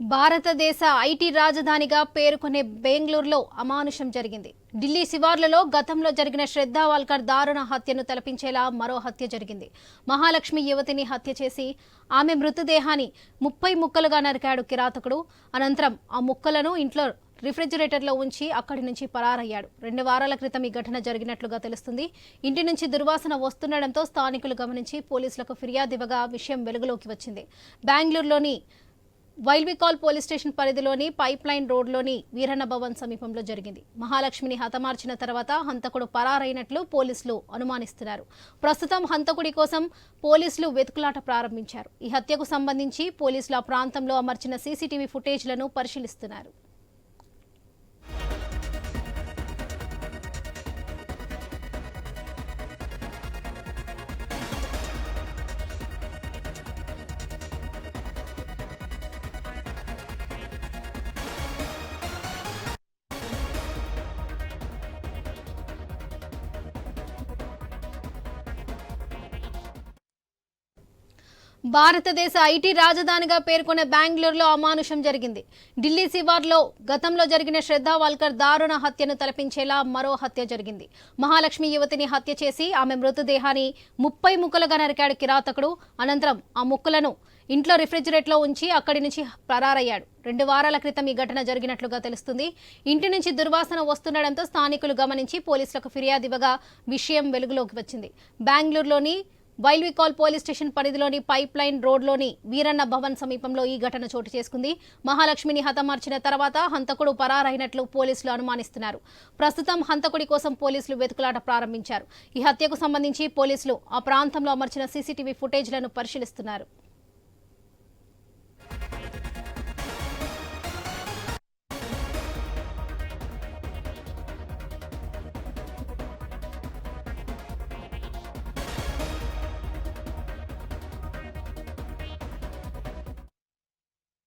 భారతదేశ ఐటీ రాజధానిగా పేర్కొనే బెంగళూరులో అమానుషం జరిగింది. ఢిల్లీ శివార్లలో గతంలో జరిగిన శ్రద్ధా వాల్కర్ దారుణ హత్యను తలపించేలా మరో హత్య జరిగింది. మహాలక్ష్మి యువతిని హత్య చేసి ఆమె మృతదేహాన్ని ముప్పై ముక్కలుగా నరికాడు కిరాతకుడు. అనంతరం ఆ ముక్కలను ఇంట్లో రిఫ్రిజిరేటర్లో ఉంచి అక్కడి నుంచి పరారయ్యాడు. రెండు వారాల క్రితం ఈ ఘటన జరిగినట్లుగా తెలుస్తుంది. ఇంటి నుంచి దుర్వాసన వస్తుండటంతో స్థానికులు గమనించి పోలీసులకు ఫిర్యాదు ఇవ్వగా విషయం వెలుగులోకి వచ్చింది. బెంగళూరులోని వైల్వికాల్ పోలీస్ స్టేషన్ పరిధిలోని పైప్ లైన్ రోడ్లోని వీరన్న భవన్ సమీపంలో జరిగింది. మహాలక్ష్మిని హతమార్చిన తర్వాత హంతకుడు పరారైనట్లు పోలీసులు అనుమానిస్తున్నారు. ప్రస్తుతం హంతకుడి కోసం పోలీసులు వెతుకులాట ప్రారంభించారు. ఈ హత్యకు సంబంధించి పోలీసులు ఆ ప్రాంతంలో అమర్చిన సీసీటీవీ ఫుటేజ్లను పరిశీలిస్తున్నారు. భారతదేశ ఐటీ రాజధానిగా పేర్కొనే బెంగళూరులో అమానుషం జరిగింది. ఢిల్లీ శివార్లో గతంలో జరిగిన శ్రద్ధా వాల్కర్ దారుణ హత్యను తలపించేలా మరో హత్య జరిగింది. మహాలక్ష్మి యువతిని హత్య చేసి ఆమె మృతదేహాన్ని ముప్పై ముక్కలుగా నరికాడు కిరాతకుడు. అనంతరం ఆ ముక్కలను ఇంట్లో రిఫ్రిజిరేట్లో ఉంచి అక్కడి నుంచి పరారయ్యాడు. రెండు వారాల క్రితం ఈ ఘటన జరిగినట్లుగా తెలుస్తుంది. ఇంటి నుంచి దుర్వాసన వస్తుండటంతో స్థానికులు గమనించి పోలీసులకు ఫిర్యాదు ఇవ్వగా విషయం వెలుగులోకి వచ్చింది. బెంగళూరులోని వైల్వికాల్ పోలీస్ స్టేషన్ పరిధిలోని పైప్ లైన్ రోడ్లోని వీరన్న భవన్ సమీపంలో ఈ ఘటన చోటు చేసుకుంది. మహాలక్ష్మిని హతమార్చిన తర్వాత హంతకుడు పరారైనట్లు పోలీసులు అనుమానిస్తున్నారు. ప్రస్తుతం హంతకుడి కోసం పోలీసులు వెతుకులాట ప్రారంభించారు. ఈ హత్యకు సంబంధించి పోలీసులు ఆ ప్రాంతంలో అమర్చిన సీసీటీవీ ఫుటేజ్లను పరిశీలిస్తున్నారు.